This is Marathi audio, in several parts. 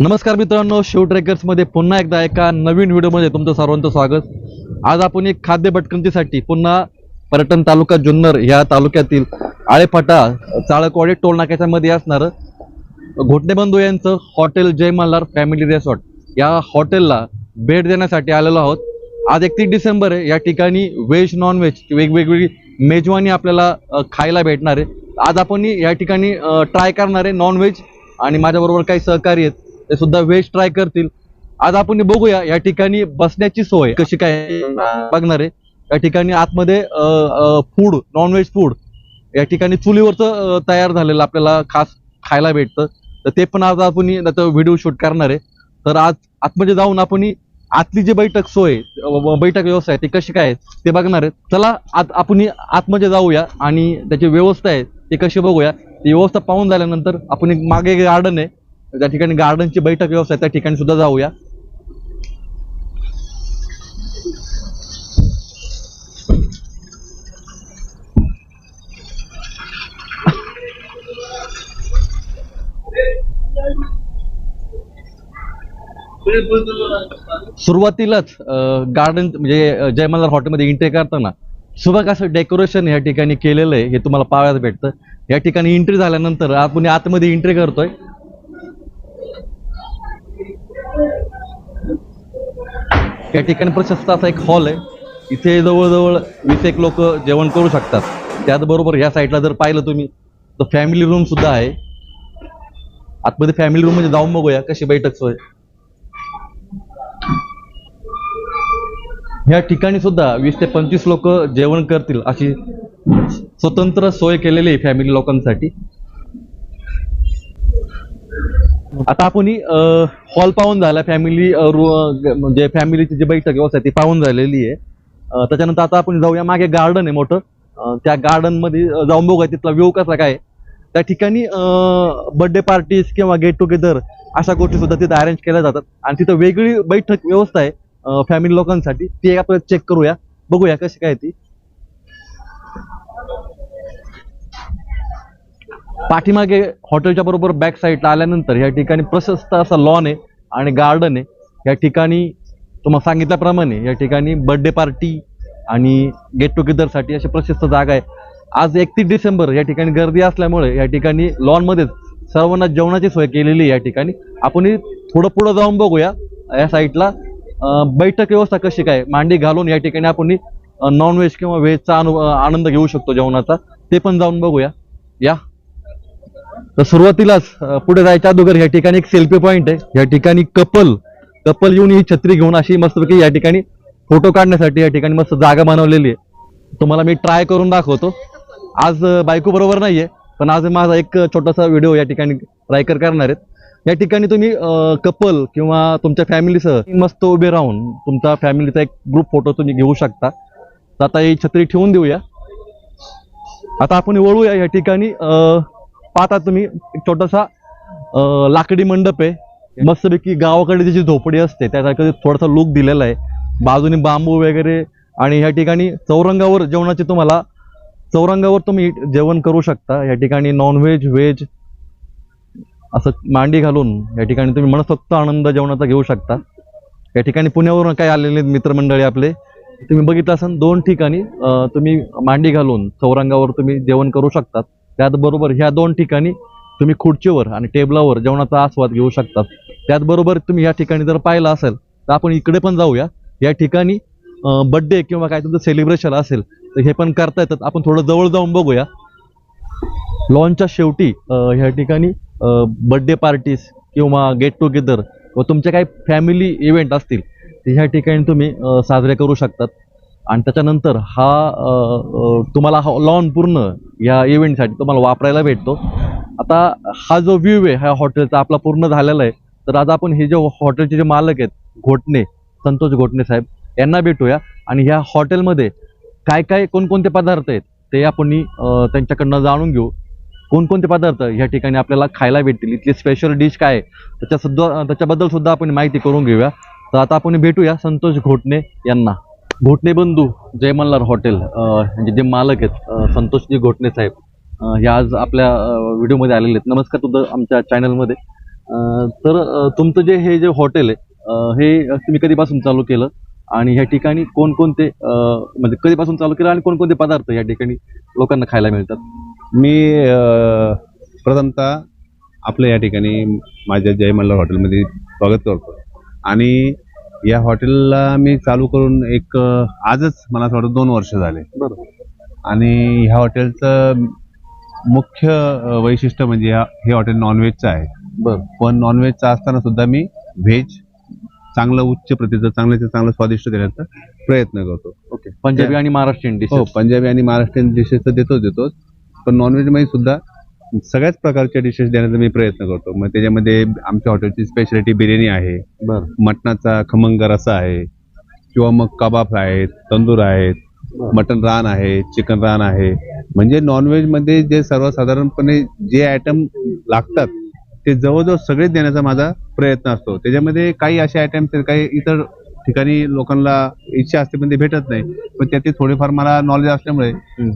नमस्कार मित्रांनो शिव ट्रेकर्समध्ये पुन्हा एकदा एका नवीन व्हिडिओमध्ये तुमचं सर्वांचं स्वागत. आज आपण एक खाद्य भटकंतीसाठी पुन्हा पर्यटन तालुका जुन्नर ह्या तालुक्यातील आळेफाटा चाळकवाडी टोल नाक्याच्या मध्ये असणारं घोटणेबंधू यांचं hotel Jai Malhar family resort. या हॉटेलला भेट देण्यासाठी आलेलो आहोत. आज एकतीस डिसेंबर आहे. या ठिकाणी व्हेज नॉन व्हेज वेगवेगळी मेजवानी आपल्याला खायला भेटणार आहे. आज आपण या ठिकाणी ट्राय करणार आहे नॉन व्हेज आणि माझ्याबरोबर काही सहकारी आहेत. ते सुद्धा व्हेज ट्राय करतील. आज आपण बघूया या ठिकाणी बसण्याची सोय कशी काय बघणार आहे. या ठिकाणी आतमध्ये फूड नॉनव्हेज फूड या ठिकाणी चुलीवरचं तयार झालेलं आपल्याला खास खायला भेटतं. तर ते पण आज आपण व्हिडिओ शूट करणार आहे. तर आज आतमध्ये जाऊन आपण आतली जी बैठक सोय बैठक व्यवस्था आहे ती कशी काय आहे ते बघणार आहे. चला आत आपण आतमध्ये जाऊया आणि त्याची व्यवस्था आहे ती कशी बघूया. ती व्यवस्था पाहून झाल्यानंतर आपण एक मागे गार्डन आहे. त्या ठिकाणी गार्डनची बैठक व्यवस्था आहे त्या ठिकाणी सुद्धा जाऊया. सुरुवातीलाच गार्डन म्हणजे जयमल्हार हॉटेलमध्ये एंट्री करताना सुबक असं डेकोरेशन या ठिकाणी केलेलं आहे हे तुम्हाला पाहायला भेटतं. या ठिकाणी एंट्री झाल्यानंतर आपण आतमध्ये एंट्री करतोय. या ठिकाणी प्रशस्त असा एक हॉल आहे. इथे जवळजवळ वीस एक लोक जेवण करू शकतात. त्याचबरोबर ह्या साईडला जर पाहिलं तुम्ही तर फॅमिली रूम सुद्धा आहे. आतमध्ये फॅमिली रूममध्ये जाऊन बघूया कशी बैठक सोय. ह्या ठिकाणी सुद्धा वीस ते पंचवीस लोक जेवण करतील अशी स्वतंत्र सोय केलेली आहे फॅमिली लोकांसाठी. आता आपण हॉल पाहून झाला. फॅमिली म्हणजे फॅमिलीची जी बैठक व्यवस्था आहे ती पाहून झालेली आहे. त्याच्यानंतर आता आपण जाऊया मागे गार्डन आहे मोठं. त्या गार्डनमध्ये जाऊन बघूया तिथला व्ह्यू कसा काय आहे. त्या ठिकाणी बर्थडे पार्टीज किंवा गेट टुगेदर अशा गोष्टी सुद्धा तिथे अरेंज केल्या जातात. आणि तिथं वेगळी बैठक व्यवस्था आहे फॅमिली लोकांसाठी. ती एक आपण चेक करूया. बघूया कशी काय ती. पाठीमागे हॉटेलच्या बरोबर बॅक साईडला आल्यानंतर या ठिकाणी प्रशस्त असा लॉन आहे आणि गार्डन आहे. या ठिकाणी तुम्हाला सांगितल्याप्रमाणे या ठिकाणी बर्थडे पार्टी आणि गेट टुगेदरसाठी अशी प्रशस्त जागा आहे. आज एकतीस डिसेंबर या ठिकाणी गर्दी असल्यामुळे या ठिकाणी लॉनमध्येच सर्वांना जेवणाची सोय केलेली आहे या ठिकाणी. आपण थोडं पुढं जाऊन बघूया. या साईडला बैठक व्यवस्था कशी काय? मांडी घालून या ठिकाणी आपण नॉनव्हेज किंवा व्हेजचा अनु आनंद घेऊ शकतो जेवणाचा. ते पण जाऊन बघूया. या. तर सुरुवातीलाच पुढे जायच्या अगोदर या ठिकाणी एक सेल्फी पॉईंट आहे. या ठिकाणी कपल कपल येऊन ही छत्री घेऊन अशी मस्तपैकी या ठिकाणी फोटो काढण्यासाठी या ठिकाणी मस्त जागा बनवलेली आहे. तुम्हाला मी ट्राय करून दाखवतो. आज बायको बरोबर नाहीये पण आज माझा एक छोटासा व्हिडिओ या ठिकाणी रायकर करणार आहेत. या ठिकाणी तुम्ही कपल किंवा तुमच्या फॅमिलीसह मस्त उभे राहून तुमचा फॅमिलीचा एक ग्रुप फोटो तुम्ही घेऊ शकता. तर आता ही छत्री ठेवून देऊया. आता आपण वळूया या ठिकाणी पाहता तुम्ही एक छोटासा लाकडी मंडप आहे. मस्तपैकी गावाकडे जी झोपडी असते त्यासारखं थोडासा लुक दिलेला आहे. बाजूने बांबू वगैरे आणि ह्या ठिकाणी चौरंगावर जेवणाचे तुम्हाला चौरंगावर तुम्ही जेवण करू शकता. या ठिकाणी नॉनव्हेज व्हेज असं मांडी घालून या ठिकाणी तुम्ही मनसोक्त आनंद जेवणाचा घेऊ शकता. या ठिकाणी पुण्यावरून काय आलेले मित्रमंडळी आपले. तुम्ही बघितलं असाल दोन ठिकाणी तुम्ही मांडी घालून चौरंगावर तुम्ही जेवण करू शकतात. त्याचबरोबर ह्या दोन ठिकाणी तुम्ही खुर्चीवर आणि टेबलावर जेवणाचा आस्वाद घेऊ शकतात. त्याचबरोबर तुम्ही या ठिकाणी जर पाहिलं असेल तर आपण इकडे पण जाऊया. या ठिकाणी बड्डे किंवा काय तुमचं सेलिब्रेशन असेल तर हे पण करता येतात. आपण थोडं जवळ जाऊन बघूया. लॉनच्या शेवटी ह्या ठिकाणी बड्डे पार्टीज किंवा गेट टुगेदर व तुमचे काही फॅमिली इव्हेंट असतील ते ह्या ठिकाणी तुम्ही साजरे करू शकतात. आणि त्याच्यानंतर हा तुम्हाला हा लॉन पूर्ण या इव्हेंटसाठी तुम्हाला वापरायला भेटतो. आता हा जो व्ह्यू आहे ह्या हॉटेलचा आपला पूर्ण झालेला आहे. तर आज आपण हे जे हॉटेलचे जे मालक आहेत घोटणे संतोष घोटणे साहेब यांना भेटूया. आणि ह्या हॉटेलमध्ये काय काय कोणकोणते पदार्थ आहेत ते आपण त्यांच्याकडनं जाणून घेऊ. कोणकोणते पदार्थ ह्या ठिकाणी आपल्याला खायला भेटतील इथली स्पेशल डिश काय आहे त्याच्या सुद्धा त्याच्याबद्दल सुद्धा आपण माहिती करून घेऊया. तर आता आपण भेटूया संतोष घोटणे यांना. घोटणे बंधू जय मल्हार हॉटेल म्हणजे जे मालक आहेत संतोषजी घोटणे साहेब हे आज आपल्या व्हिडिओमध्ये आलेले आहेत. नमस्कार तुझं आमच्या चॅनलमध्ये. तर तुमचं जे हे जे हॉटेल आहे हे तुम्ही कधीपासून चालू केलं? आणि ह्या ठिकाणी कोणकोणते म्हणजे कधीपासून चालू केलं आणि कोणकोणते पदार्थ या ठिकाणी लोकांना खायला मिळतात? मी प्रथमतः आपल्या या ठिकाणी माझ्या जय मल्हार हॉटेलमध्ये स्वागत करतो. आणि या हॉटेलला मी चालू करून एक आजच मला असं वाटतं दोन वर्ष झाले. आणि ह्या हॉटेलचं मुख्य वैशिष्ट्य म्हणजे हे हॉटेल नॉनव्हेजचं आहे. पण नॉनव्हेजचं असताना सुद्धा मी व्हेज चांगलं उच्च प्रतीचं चांगल्याचं चांगलं स्वादिष्ट देण्याचा प्रयत्न करतो. ओके. पंजाबी आणि महाराष्ट्रीयन डिश हो पंजाबी आणि महाराष्ट्रीयन डिशेस तर देतोच देतोच. पण नॉनव्हेजमध्ये सुद्धा सगळ्याच प्रकारच्या डिशेस देण्याचा मी प्रयत्न करतो. मग त्याच्यामध्ये आमच्या हॉटेलची स्पेशालिटी बिर्याणी आहे. बरं. मटणाचा खमंग रसा आहे. किंवा मग कबाब आहेत तंदूर आहेत मटन रान आहे चिकन रान आहे. म्हणजे नॉनव्हेजमध्ये जे सर्वसाधारणपणे जे आयटम लागतात ते जवळजवळ सगळेच देण्याचा माझा प्रयत्न असतो. त्याच्यामध्ये काही असे आयटम्स काही इतर ठिकाणी लोकांना इच्छा असते पण ते भेटत नाही. पण त्यातील थोडेफार मला नॉलेज असल्यामुळे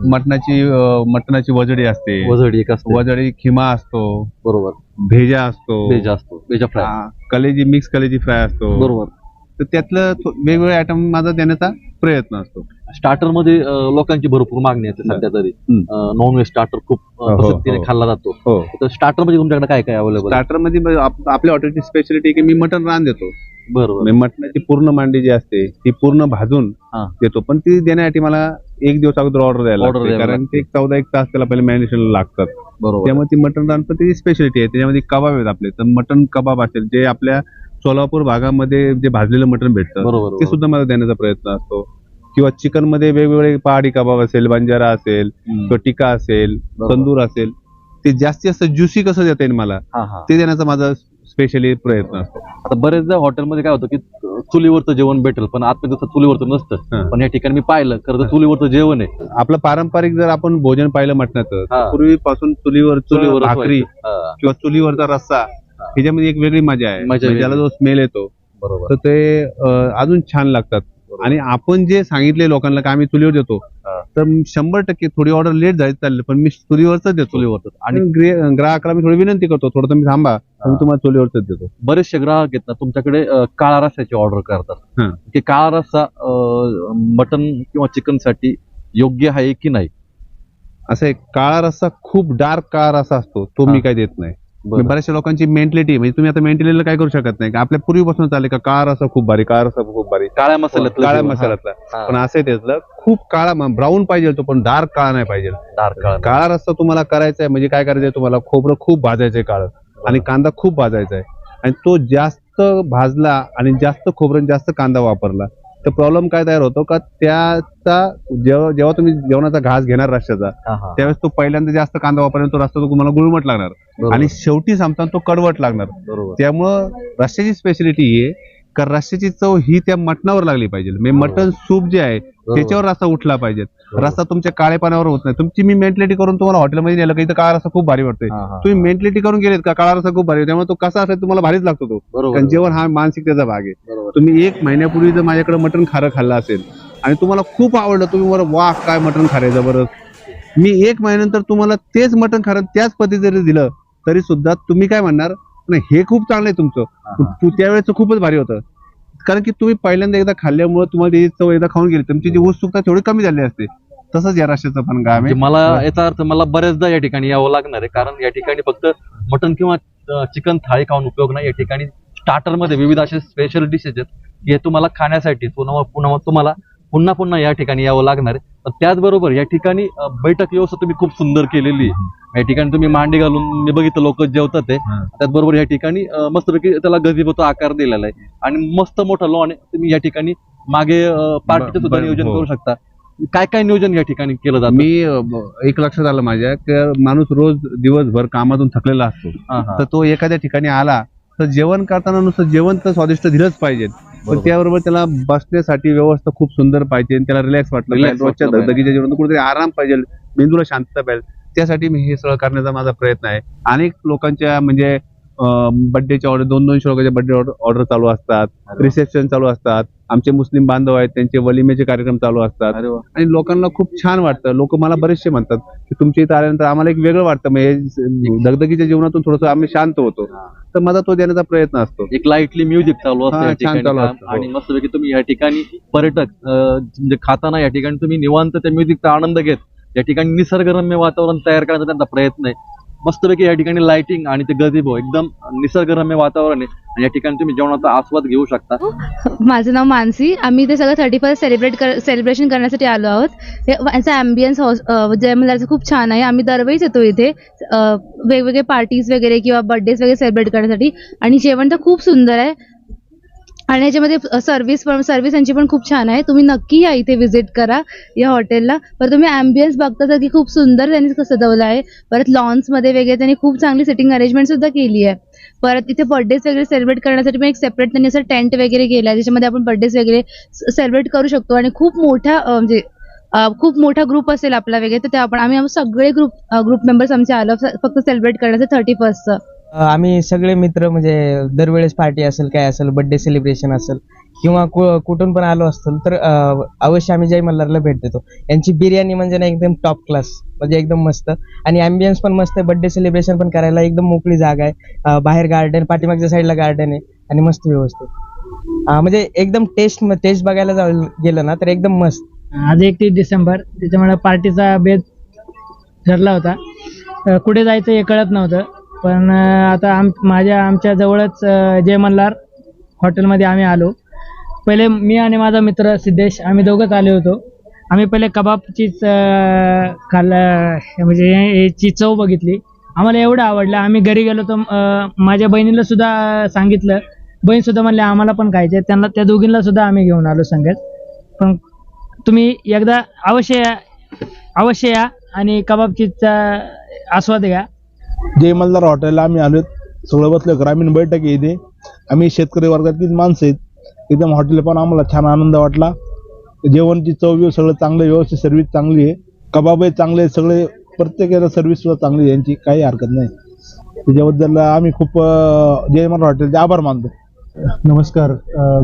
मटणाची मटणाची वजडी असते. वजडी वजडी खिमा असतो. बरोबर. भेजा असतो. भेजा असतो. भेजा फ्राय. कलेजी मिक्स कलेजी फ्राय असतो. बरोबर. तर त्यातलं वेगवेगळे आयटम माझा देण्याचा प्रयत्न असतो. स्टार्टरमध्ये लोकांची भरपूर मागणी असते सध्या तरी. हम्म. नॉन व्हेज स्टार्टर खूप हो, हो. खाल्ला जातो. हो. तर स्टार्टरमध्ये तुमच्याकडे काय काय अवेलेबल स्टार्टरमध्ये आपल्या हॉटेलची स्पेशालिटी की मी मटन रान देतो. बरोबर म्हणजे मटणाची पूर्ण मांडी जी असते ती पूर्ण भाजून हा. देतो पण ती देण्यासाठी मला एक दिवस अगोदर ऑर्डर द्यायला Order लागते द्यावी कारण. ते चौदा एक तास त्याला पहिले मॅरिनेशन लागतात बरोबर त्यामुळे ती मटन रान पण त्याची स्पेशालिटी आहे त्याच्यामध्ये कबाब आहेत आपले तर मटन कबाब असेल जे आपल्या सोलापूर भागामध्ये जे भाजलेलं मटन भेटतं बरोबर ते. सुद्धा मला देण्याचा प्रयत्न असतो किंवा चिकनमध्ये वेगवेगळे पहाडी कबाब असेल बंजारा असेल. किंवा टिक्का असेल बरोबर. तंदूर असेल ते जास्तीत जास्त ज्युसी कसं देता येईल मला हा हा ते देण्याचा माझा स्पेशली प्रयत्न असतो. आता बरेचदा हॉटेलमध्ये काय होतं की चुलीवरचं जेवण भेटेल पण आतमध्ये तसं चुलीवरचं नसतं. पण या ठिकाणी मी पाहिलं खरं तर चुलीवरचं जेवण आहे. आपलं पारंपरिक जर आपण भोजन पाहिलं हा. तर पूर्वीपासून चुलीवर चुलीवर भाकरी किंवा चुलीवरचा रस्सा ह्याच्यामध्ये एक वेगळी मजा आहे. म्हणजे. ज्याला जो स्मेल येतो बरोबर. तर ते अजून छान लागतात. आणि आपण जे सांगितले लोकांना की आम्ही चुलीवर देतो. तर शंभर टक्के थोडी ऑर्डर लेट झाली चालली पण मी चुलीवरच देतो चुलीवरचं आणि आणि ग्रे- ग्राहकाला मी थोडी विनंती करतो थोडं तुम्ही थांबा मी तुम्हाला चुलीवरच देतो बरेचसे ग्राहक आहेत ना तुमच्याकडे काळा रस्स्याची ऑर्डर करतात. की काळा रस्सा मटन किंवा चिकनसाठी योग्य आहे की नाही असं काळा रस्सा खूप डार्क काळा रस्सा असतो तो मी हा. काय देत नाही. बऱ्याचशा लोकांची मेंटॅलिटी म्हणजे तुम्ही आता मेंटॅलिटीला काय करू शकत नाही? आपल्या पूर्वीपासून चालेल का काळा रस्सा खूप भारी काळा रस्सा खूप भारी. काळ्या मसाल्यातलं काळ्या. मसाल्यातला. पण असं त्यातलं खूप काळा ब्राऊन पाहिजे तो पण डार्क काळा नाही पाहिजे. डार्क काळा काळा रस्सा तुम्हाला करायचा आहे म्हणजे काय करायचंय तुम्हाला? खोबरं खूप भाजायचंय काळं. आणि कांदा खूप भाजायचा आहे. आणि तो जास्त भाजला आणि जास्त खोबरं जास्त कांदा वापरला तर प्रॉब्लेम काय तयार होतो का त्याचा जेव्हा जेव्हा तुम्ही जेवणाचा घास घेणार रस्त्याचा. त्यावेळेस तो पहिल्यांदा जास्त कांदा वापरला तो रस्ता तो तुम्हाला गुळमट लागणार. आणि शेवटी संपताना तो कडवट लागणार त्यामुळं रस्त्याची स्पेशालिटी ही आहे का रस्त्याची चव ही त्या मटणावर लागली पाहिजे म्हणजे मटण सूप जे आहे त्याच्यावर रस्ता उठला पाहिजे. रस्ता तुमच्या काळेपणावर होत नाही. तुमची मी मेंटॅलिटी करून तुम्हाला हॉटेलमध्ये नेलं का इथं काळा रस्ता खूप भारी वाटतोय. हा, हा. तुम्ही मेंटॅलिटी करून गेलेत का? काळा रस्ता खूप भारी. त्यामुळे तो कसा असेल तुम्हाला भारीच लागतो तो. कारण जेवण हा मानसिकतेचा भाग आहे. तुम्ही एक महिन्यापूर्वी जर माझ्याकडे मटण खारं खाल्लं असेल आणि तुम्हाला खूप आवडलं तुम्ही मला वा काय मटण खारं जबरदस्त. मी एक महिन्यानंतर तुम्हाला तेच मटण खारं त्याच पद्धती जरी दिलं तरी सुद्धा तुम्ही काय म्हणणार? नाही हे खूप चांगलं आहे तुमचं. पण तू त्यावेळेस खूपच भारी होतं. कारण की तुम्ही पहिल्यांदा एकदा खाल्ल्यामुळे तुम्हाला त्याची चव एकदा खाऊन गेली. तुमची जी उत्सुकता थोडी कमी झाली असते. तसंच या राष्ट्राचं पण म्हणजे आहे. मला याचा अर्थ मला बऱ्याचदा या ठिकाणी यावं लागणार आहे. कारण या ठिकाणी फक्त मटन किंवा चिकन थाळी खाऊन उपयोग नाही. या ठिकाणी स्टार्टरमध्ये विविध असे स्पेशल डिशेस आहेत. हे तुम्हाला खाण्यासाठी पुन्हा पुन्हा तुम्हाला पुन्हा पुन्हा या ठिकाणी यावं लागणार आहे. त्याचबरोबर या ठिकाणी बैठक व्यवस्था तुम्ही खूप सुंदर केलेली आहे. या ठिकाणी तुम्ही मांडी घालून मी बघितलं लोक जेवतात हा. त्याचबरोबर या ठिकाणी मस्तपैकी त्याला गजीबोचा आकार दिलेला आहे. आणि मस्त मोठा लॉन आहे. तुम्ही या ठिकाणी मागे पार्टीचं सुद्धा नियोजन हो. करू शकता. काय काय नियोजन या ठिकाणी केलं जातं मी अ, एक लक्षात आलं माझ्या की माणूस रोज दिवसभर कामातून थकलेला असतो हा, हा. तर तो एखाद्या ठिकाणी आला तर जेवण करताना नुसतं जेवण तर स्वादिष्ट दिलंच पाहिजे पण बरोबर. त्याबरोबर त्याला बसण्यासाठी व्यवस्था खूप सुंदर पाहिजे आणि त्याला रिलॅक्स वाटलं Relax पाहिजे रोजच्या वाटलं पाहिजे. दगदगीच्या जीवनात कुठेतरी आराम पाहिजे मेंदूला शांतता पाहिजे त्यासाठी मी हे सगळं करण्याचा माझा प्रयत्न आहे अनेक लोकांच्या म्हणजे बर्थडेच्या ऑर्डर दोन दोनशे लोकांच्या बर्थडे ऑर्डर चालू असतात. रिसेप्शन चालू असतात. आमचे मुस्लिम बांधव आहेत त्यांचे वलिमेचे कार्यक्रम चालू असतात. आणि लोकांना खूप छान वाटतं. लोक मला बरेचसे म्हणतात की तुमच्या इथं आल्यानंतर आम्हाला एक वेगळं वाटतं. म्हणजे दगदगीच्या जीवनातून थोडंसं आम्ही शांत होतो. तर माझा तो देण्याचा प्रयत्न असतो. एक लाईटली म्युझिक चालू असतं. आणि मस्तपैकी तुम्ही या ठिकाणी पर्यटक म्हणजे खाताना या ठिकाणी तुम्ही निवांत त्या म्युझिकचा आनंद घेत या ठिकाणी निसर्गरम्य वातावरण तयार करण्याचा त्यांचा प्रयत्न आहे. मस्तपैकी या ठिकाणी लाइटिंग आणि ते गजिबो एकदम निसर्गरम्य वातावरण आहे. आणि या ठिकाणी तुम्ही जेवणाचा आस्वाद घेऊ शकता. हो. माझं नाव मानसी. आम्ही ते सगळं थर्टी फर्स्ट सेलिब्रेट कर सेलिब्रेशन करण्यासाठी आलो आहोत. हे यांचा ॲम्बियन्स हाऊस जय खूप छान आहे. आम्ही दरवेळीच येतो इथे. वेगवेगळे पार्टीज वगैरे किंवा बर्थडेज वगैरे सेलिब्रेट करण्यासाठी. आणि जेवण तर खूप सुंदर आहे. आणि याच्यामध्ये सर्व्हिस पण सर्व्हिस यांची पण खूप छान आहे. तुम्ही नक्की या इथे व्हिजिट करा या हॉटेलला परत तुम्ही ॲम्बियन्स बघता तर की खूप सुंदर त्यांनी सजवलं आहे. परत लॉन्समध्ये वगैरे त्यांनी खूप चांगली सिटिंग अरेंजमेंट सुद्धा केली आहे. परत इथे बर्थडेज वगैरे सेलिब्रेट करण्यासाठी पण एक सेपरेट त्यांनी असं टेंट वगैरे केलं आहे. ज्याच्यामध्ये आपण बर्थडेज वगैरे सेलिब्रेट करू शकतो. आणि खूप मोठा म्हणजे खूप मोठा ग्रुप असेल आपला वगैरे तर ते आपण आम्ही सगळे ग्रुप ग्रुप मेंबर्स आमचे आलो. फक्त सेलिब्रेट करण्याचं थर्टी फर्स्टचं आम्ही सगळे मित्र म्हणजे दरवेळेस पार्टी असेल काय असेल बर्थडे सेलिब्रेशन असेल किंवा कुठून पण आलो असतो तर अवश्य आम्ही जय मल्हारला भेट देतो. यांची बिर्याणी म्हणजे ना एकदम टॉप क्लास म्हणजे एकदम मस्त. आणि अँबियन्स पण मस्त आहे बर्थडे सेलिब्रेशन पण करायला एकदम मोकळी जागा आहे. बाहेर गार्डन पाठीमागच्या साईडला गार्डन आहे आणि मस्त व्यवस्थित. म्हणजे एकदम टेस्ट टेस्ट बघायला जाऊ गेलं ना तर एकदम मस्त. आज एकतीस डिसेंबर त्याच्यामुळे पार्टीचा बेत ठरला होता. कुठे जायचं हे कळत नव्हतं. पण आता आम माझ्या आमच्या जवळच जय मल्हार हॉटेलमध्ये आम्ही आलो. पहिले मी आणि माझा मित्र सिद्धेश आम्ही दोघंच आले होतो. आम्ही पहिले कबाबचीच खाल्ला खाल्लं म्हणजे याची चव बघितली. आम्हाला एवढं आवडलं. आम्ही घरी गेलो तर माझ्या बहिणीला सुद्धा सांगितलं. बहीण सुद्धा म्हणले आम्हाला पण खायचे त्यांना त्या दोघींना सुद्धा आम्ही घेऊन आलो संगत. पण तुम्ही एकदा अवश्य या अवश्य या आणि कबाबचीचा आस्वाद घ्या. जय हॉटेलला आम्ही आलो सगळं बसलो ग्रामीण बैठक आहे इथे. आम्ही शेतकरी वर्गातलीच माणसं आहेत. एकदम हॉटेल पण आम्हाला छान आनंद वाटला. जेवणची चव सगळं चांगलं आहे, व्यवस्थित सर्व्हिस चांगली आहे. कबाब चांगले सगळे प्रत्येकाला सर्व्हिस सुद्धा चांगली आहे यांची काही हरकत नाही. त्याच्याबद्दल आम्ही खूप जयमल जय हॉटेलचे आभार मानतो. नमस्कार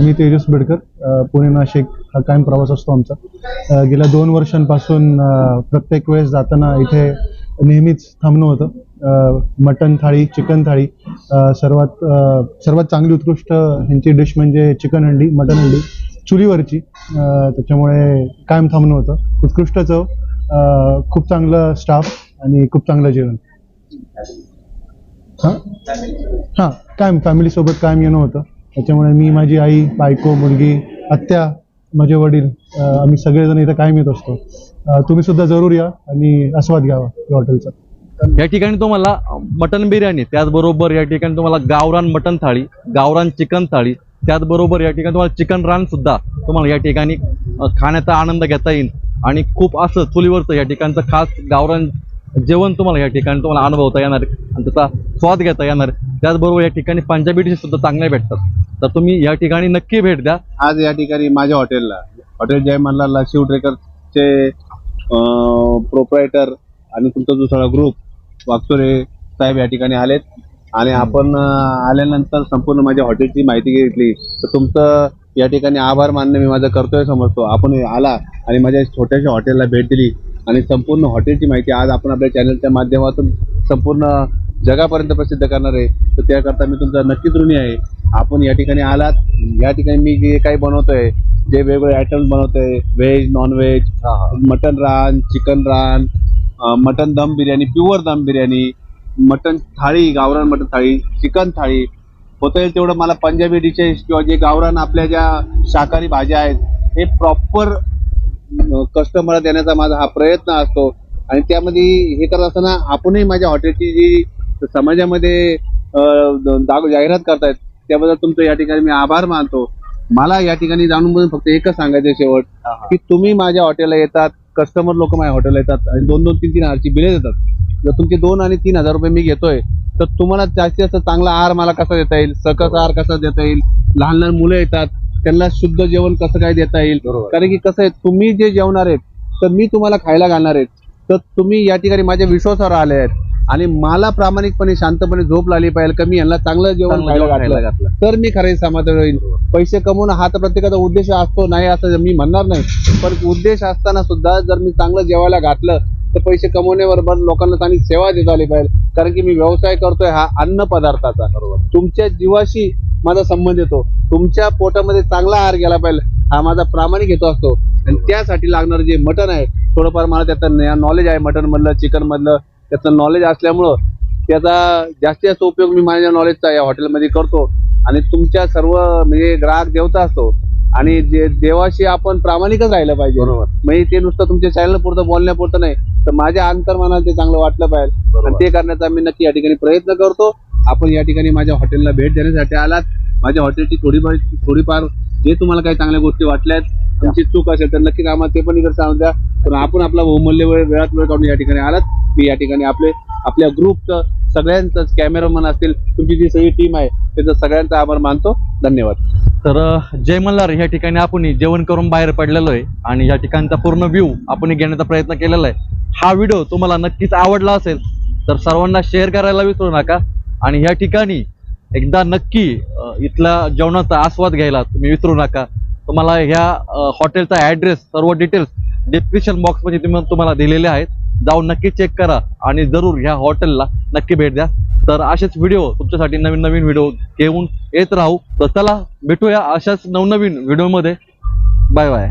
मी तेजस बेडकर पुणे नाशिक हा कायम प्रवास असतो आमचा. गेल्या दोन वर्षांपासून प्रत्येक वेळेस जाताना इथे नेहमीच थांबणं होतं. मटन थाळी चिकन थाळी सर्वात सर्वात चांगली उत्कृष्ट ह्यांची डिश म्हणजे चिकन हंडी मटन हंडी चुलीवरची. त्याच्यामुळे कायम थांबणं होतं. उत्कृष्ट चव खूप चांगलं स्टाफ आणि खूप चांगलं जेवण. हां? हां कायम फॅमिलीसोबत कायम येणं होतं. त्याच्यामुळे मी माझी आई बायको मुलगी आत्या माझे वडील आम्ही सगळेजण इथं कायम येत असतो. तुम्ही सुद्धा जरूर या आणि आस्वाद घ्यावा या हॉटेलचा या ठिकाणी तुम्हाला मटन बिर्याणी त्याचबरोबर या ठिकाणी तुम्हाला गावरान मटन थाळी गावरान चिकन थाळी त्याचबरोबर या ठिकाणी तुम्हाला चिकन रान सुद्धा तुम्हाला या ठिकाणी खाण्याचा आनंद घेता येईल. आणि खूप असं चुलीवरचं या ठिकाणचं खास गावरान जेवण तुम्हाला या ठिकाणी तुम्हाला अनुभवता येणार आणि त्याचा स्वाद घेता येणार. त्याचबरोबर या ठिकाणी पंजाबी डिशेस सुद्धा चांगल्या भेटतात. तर तुम्ही या ठिकाणी नक्की भेट द्या. आज या ठिकाणी माझ्या हॉटेलला हॉटेल जय मल्हारला शिवट्रेकरचे प्रोप्रायटर आणि तुमचा जो सगळा ग्रुप वागचोरे साहेब या ठिकाणी आलेत. आणि आपण आल्यानंतर संपूर्ण माझ्या हॉटेलची माहिती घेतली. तर तुमचं या ठिकाणी आभार मानणं मी माझं कर्तव्य समजतो. आपण आला आणि माझ्या छोट्याशा हॉटेलला भेट दिली. आणि संपूर्ण हॉटेलची माहिती आज आपण आपल्या चॅनलच्या माध्यमातून संपूर्ण जगापर्यंत प्रसिद्ध करणार आहे. तर त्याकरता मी तुमचा नक्कीच ऋणी आहे. आपण या ठिकाणी आलात. या ठिकाणी मी जे काही बनवतोय जे वेगवेगळे आयटम्स बनवतोय व्हेज नॉन व्हेज मटन रान चिकन रान मटन दम बिर्याणी प्युअर दम बिर्याणी मटन थाळी गावरान मटन थाळी चिकन थाळी. होता येईल तेवढं मला पंजाबी डिशेस किंवा जे गावरान आपल्या ज्या शाकाहारी भाज्या आहेत हे प्रॉपर कस्टमरला देण्याचा माझा हा प्रयत्न असतो. आणि त्यामध्ये हे करत असताना आपणही माझ्या हॉटेलची जी समाजामध्ये जाहिरात करतायत त्याबद्दल तुमचं या ठिकाणी मी आभार मानतो. मला या ठिकाणी जाणून फक्त एकच सांगायचं शेवट की तुम्ही माझ्या हॉटेलला येतात कस्टमर लोक माझ्या हॉटेलला येतात आणि दोन दोन तीन तीन हजारची बिले देतात. जर तुमचे दोन आणि तीन हजार रुपये मी घेतोय तर तुम्हाला जास्तीत जास्त चांगला आहार मला कसा देता येईल? सकस आहार कसा देता येईल? लहान लहान मुलं येतात त्यांना शुद्ध जेवण कसं काय देता येईल? कारण की कसं आहे तुम्ही जे जेवणार आहेत तर मी तुम्हाला खायला घालणार आहेत. तर तुम्ही या ठिकाणी माझ्या विश्वासावर आले आहेत. आणि मला प्रामाणिकपणे शांतपणे झोप लागली पाहिजे का मी यांना चांगलं जेवण चांगलं खायला जेवण खायला घातलं. तर मी खरे समाधान होईल पैसे कमवणं हा तर प्रत्येकाचा उद्देश असतो नाही असं मी म्हणणार नाही. पण उद्देश असताना सुद्धा जर मी चांगलं जेवायला घातलं तर पैसे कमवण्याबरोबर लोकांना चांगली सेवा देता आली पाहिजे. कारण की मी व्यवसाय करतोय हा अन्न पदार्थाचा. तुमच्या जीवाशी माझा संबंध येतो. तुमच्या पोटामध्ये चांगला आहार गेला पाहिजे हा माझा प्रामाणिक हेतू असतो. आणि त्यासाठी लागणारं जे मटण आहे थोडंफार मला त्याचं नॉलेज आहे मटण मधलं चिकन मधलं त्याचं नॉलेज असल्यामुळं त्याचा जास्तीत जास्त उपयोग मी माझ्या नॉलेजचा या हॉटेलमध्ये करतो. आणि तुमच्या सर्व म्हणजे ग्राहक देवता असतो. आणि जे देवाशी आपण प्रामाणिकच राहिलं पाहिजे. म्हणजे ते नुसतं तुमच्या चॅनल पुरतं बोलण्यापुरतं नाही. तर माझ्या अंतर्मनाला ते चांगलं वाटलं पाहिजे. आणि ते करण्याचा मी नक्की या ठिकाणी प्रयत्न करतो. आपण या ठिकाणी माझ्या हॉटेलला भेट देण्यासाठी आलात. माझ्या हॉटेलची थोडीफार थोडीफार जे तुम्हाला काही चांगल्या गोष्टी वाटल्यात तुमची चूक असेल तर नक्कीच आम्हाला ते पण इकडे सांगून द्या. पण आपण आपला बहुमूल्य वेळ वेळात वेळ काढून या ठिकाणी आलात. मी या ठिकाणी आपले आपल्या ग्रुपचं सगळ्यांचंच कॅमेरामन असतील तुमची जी सगळी टीम आहे त्याचं सगळ्यांचा आभार मानतो. धन्यवाद. तर जय मल्हार या ठिकाणी आपण जेवण करून बाहेर पडलेलो आहे आणि या ठिकाणचा पूर्ण व्ह्यू आपण घेण्याचा प्रयत्न केलेला आहे. हा व्हिडिओ तुम्हाला नक्कीच आवडला असेल तर सर्वांना शेअर करायला विसरू नका. आणि ह्या ठिकाणी एकदा नक्की इथला जेवणाचा आस्वाद घ्यायला तुम्ही विसरू नका. तुम्हाला ह्या हॉटेलचा ॲड्रेस सर्व डिटेल्स डिस्क्रिप्शन बॉक्समध्ये तुम्ही तुम्हाला दिलेले आहेत. जाऊन नक्की चेक करा आणि जरूर ह्या हॉटेलला नक्की भेट द्या. तर असेच व्हिडिओ तुमच्यासाठी नवीन नवीन व्हिडिओ घेऊन येत राहू. तर चला भेटूया अशाच नवनवीन व्हिडिओमध्ये बाय बाय